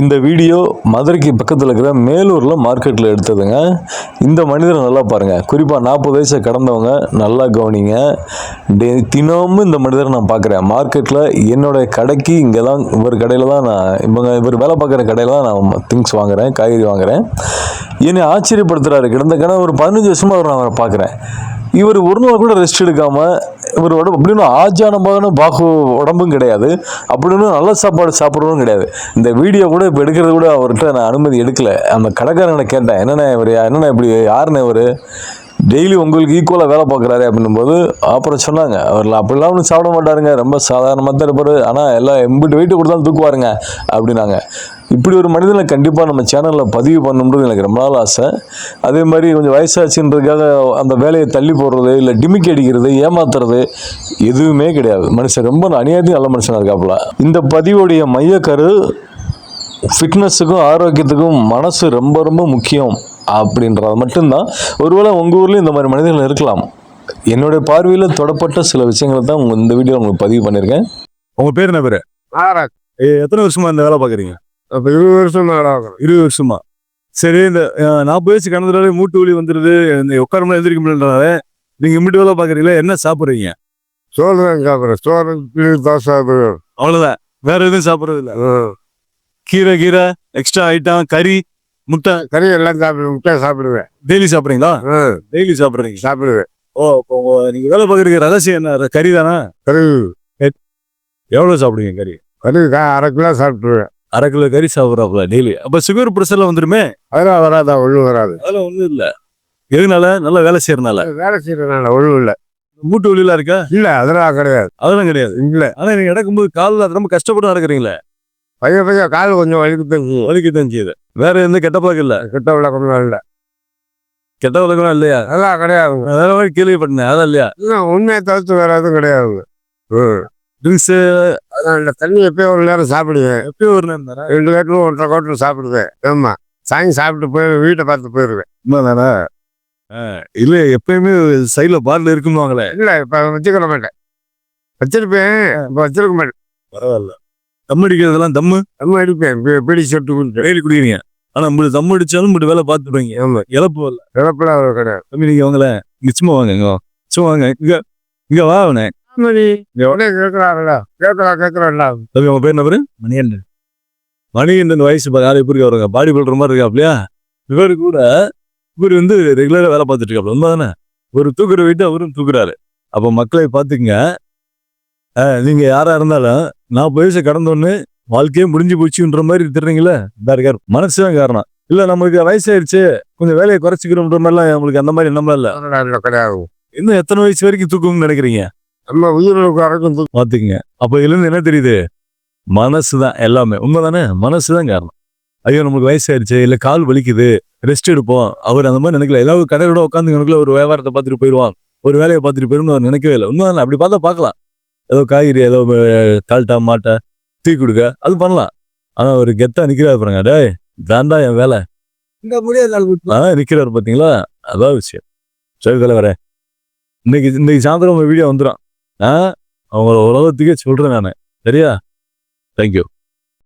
இந்த வீடியோ மதுரைக்கு பக்கத்தில் இருக்கிற மேலூரில் மார்க்கெட்டில் எடுத்ததுங்க. இந்த மனிதரை நல்லா பாருங்கள் குறிப்பாக நாற்பது வயசை கடந்தவங்க நல்லா கவனிங்க. டே தினமும் இந்த மனிதரை நான் பார்க்குறேன் மார்க்கெட்டில் என்னுடைய கடைக்கு இங்கே தான் இவர் கடையில் தான் நான் இவங்க இவர் வேலை பார்க்குற கடையில் தான் நான் திங்ஸ் வாங்குறேன் காய்கறி வாங்குறேன். என்னை ஆச்சரியப்படுத்துகிறாரு கிடந்த கடை ஒரு பதினஞ்சு வருஷமாக அவர் நான் அவரை பார்க்குறேன் இவர் ஒரு நாள் கூட ரெஸ்ட் எடுக்காமல் இவர் உடம்பு அப்படின்னு ஆஜானமான பாகு உடம்பும் கிடையாது. அப்படின்னு நல்ல சாப்பாடு சாப்பிட்றதும் கிடையாது. இந்த வீடியோ கூட இப்போ எடுக்கிறது கூட அவர்கிட்ட நான் அனுமதி எடுக்கலை. அந்த கடைக்காரனை கேட்டேன் என்னண்ணே இவர் என்னென்ன இப்படி யாருண்ணே இவர்? டெய்லி உங்களுக்கு ஈக்குவலாக வேலை பார்க்குறாரு அப்படின்னும்போது அப்புறம் சொன்னாங்க. அவர்ல அப்படிலாம் ஒன்றும் சாப்பிட மாட்டாருங்க. ரொம்ப சாதாரணமாக தான் இருப்பார் ஆனால் எல்லாம் எம்பிட்டு வெயிட்டு கொடுத்தாலும் தூக்குவாருங்க அப்படின்னாங்க. இப்படி ஒரு மனிதனை கண்டிப்பாக நம்ம சேனலில் பதிவு பண்ணணுன்றது எனக்கு ரொம்ப நாள் ஆசை. அதே மாதிரி கொஞ்சம் வயசாச்சுன்றதுக்காக அந்த வேலையை தள்ளி போடுறது இல்லை டிமிக்கி அடிக்கிறது ஏமாத்துறது எதுவுமே கிடையாது. மனுஷன் ரொம்ப அநியாயத்தையும் நல்ல மனுஷனாக இருக்காப்புல. இந்த பதிவுடைய மையக்கரு ஃபிட்னஸுக்கும் ஆரோக்கியத்துக்கும் மனசு ரொம்ப ரொம்ப முக்கியம். அப்படின்றது மட்டும்தான். ஒருவேளை உங்கள் ஊர்லேயும் இந்த மாதிரி மனிதர்கள் இருக்கலாம். என்னுடைய பார்வையில் தொடப்பட்ட சில விஷயங்களை தான் உங்க இந்த வீடியோ உங்களுக்கு பதிவு பண்ணியிருக்கேன் உங்க பேர் என்ன பேரு? எத்தனை வருஷமா இந்த வேலை பாக்குறீங்க? அப்ப இருபது வருஷம் இருபது வருஷமா? சரி இந்த நாற்பது வயசு கடந்ததாலே மூட்டு வலி வந்துருது. இந்த உட்காரமா எந்திரிக்க முடியலனால நீங்க இம்மிட்டு வேலை பாக்குறீங்களா? என்ன சாப்பிடுறீங்க? சோறு தான் சாப்பிட்றேன். சோறு இட்லி, தோசை சாப்பிடுவேன். அவ்வளவுதான். வேற எதுவும் சாப்பிடுறது இல்ல. கீரை கீரை எக்ஸ்ட்ரா ஐட்டம் கறி முட்டை கறி எல்லாம் சாப்பிடுவேன் முட்டை சாப்பிடுவேன். டெய்லி சாப்பிடுறீங்களா? டெய்லி சாப்பிடுறீங்க. சாப்பிடுவேன். ஓ இப்போ நீங்க வேலை பாக்குறீங்க ரகசியம் என்ன? கறி தானே? கறி. எவ்வளவு சாப்பிடுவீங்க கறி? கறி அரை கிலோ சாப்பிடுவேன் அரை கிலோ கறி சாப்பிட்றாப்புல டெய்லி. அப்ப சுகர் ப்ரெஷர்ல வந்துருமே? அதெல்லாம் வராதா ஒழுங்கு வராது. அதெல்லாம் ஒண்ணும் இல்ல. எதுனால? நல்லா வேலை செய்யறதுனால. வேலை செய்யறதுனால ஒழுங்கு இல்லை. மூட்டு வலிலாம் இருக்கா? இல்ல அதெல்லாம் கிடையாது. அதெல்லாம் கிடையாது. இல்ல. ஆனா நீங்க நடக்கும்போது காலில் ரொம்ப கஷ்டப்பட்டு நடக்கிறீங்களே. பையன் பையன் கால் கொஞ்சம் வலிக்கு வலிக்கு தான் செய்யுது. வேற எந்த கெட்ட பழக்கம் இல்ல? கிட்ட விளக்கம் இல்லை. கெட்ட பழக்கம் இல்லையா? அதெல்லாம் கிடையாதுங்க வேற மாதிரி கேள்விப்பட்டேன் அதான் இல்லையா? இன்னும் உண்மையை தவிர்த்து வேற எதுவும் கிடையாதுங்க ம். ட்ரிங்க்ஸ் அதான் இந்த தண்ணி எப்பயும் ஒரு நேரம் சாப்பிடுவேன். எப்பயும் ஒரு நேரம் ரெண்டு லேட்டரும் ஒன்றரை கோட்டரும் சாப்பிடுவேன். ஆமா. சாயங்காலம் சாப்பிட்டு போய் வீட்டை பார்த்து போயிடுவேன் உண்மைதானே இல்ல எப்பயுமே சைடுல பார்ல இருக்கும்னுவாங்களே இல்ல இப்ப வச்சுக்கிற மாட்டேன். வச்சிருப்பேன் இப்ப வச்சிருக்க மாட்டேன். பரவாயில்ல. தம் அடிக்கிறதெல்லாம் தம்மு. நம்ம அடிப்பேன். பிடி சொட்டு கொடுத்து டெய்லி குடிக்கிறீங்க. ஆனா உங்களுக்கு தம் அடிச்சாலும் இப்படி வேலை பார்த்துடுவீங்க. ஆமா. இழப்பு வரல. இழப்பெல்லாம் அவர் கிடையாது. தம்பி நீங்க வாங்கல இங்க சும்மா வாங்க இங்க. சும்மா வாங்க. இங்க இங்க வா அவனே. தம்பி உங்க பேர் என்ன பேரு? மணிகண்டன். மணிகண்டன் வயசு பா- யாரு எப்படி வருங்க. பாடி பில்டர் மாதிரி இருக்காப்லையா இவரு கூட இவர் வந்து ரெகுலரா வேலை பார்த்துட்டு இருக்காப்ல. உண்மைதானே? ஒரு தூக்குற வீட்டு அவரும் தூக்குறாரு. அப்ப மக்களை பார்த்துக்குங்க. அஹ், நீங்க யாரா இருந்தாலும் நாற்பது வயசு கடந்தோன்னு வாழ்க்கையே முடிஞ்சு போச்சுன்ற மாதிரி திட்டுறீங்களே? இந்த இருக்காரு. மனசுதான் காரணம். இல்ல நமக்கு வயசாயிருச்சு. கொஞ்சம் வேலையை குறைச்சிக்கிறோம்ன்ற மாதிரிலாம் நம்மளுக்கு அந்த மாதிரி எண்ணம்லாம் இல்ல. கிடையாது. இன்னும் எத்தனை வயசு வரைக்கும் தூக்கணும்னு நினைக்கிறீங்க? நம்ம உயிருக்கு வரைக்கும் தூக்கம் பாத்துக்குங்க. அப்ப இதுல இருந்து என்ன தெரியுது? மனசுதான் எல்லாமே. உண்மைதானே? மனசுதான் காரணம். ஐயோ நமக்கு வயசாயிருச்சு. இல்ல கால் வலிக்குது. ரெஸ்ட் எடுப்போம். அவர் அந்த மாதிரி நினைக்கல. எல்லாரும் கடையோட உட்காந்து எனக்குள்ள ஒரு வியாபாரத்தை பார்த்துட்டு போயிடுவான். ஒரு வேலையை பார்த்துட்டு போயிடும் அவர் நினைக்கவே இல்லை. உண்மைதானே? அப்படி பார்த்தா பார்க்கலாம். ஏதோ காய்கறி ஏதோ கால்ட்டா மாட்டை தீ கொடுக்க அது பண்ணலாம். ஆனா ஒரு கெத்தா நிக்கிறாரு பாருங்க டேய் தாண்டா என் வேலை. இங்க முடியாது ஆ நிக்கிறாரு பாத்தீங்களா? அதான் விஷயம். சரி தலைவரே. இன்னைக்கு இன்னைக்கு சாயந்தரம் உங்க வீடியோ வந்துடும் ஆ அவங்க உலகத்துக்கே சொல்றேன் நான். சரியா? தேங்க்யூ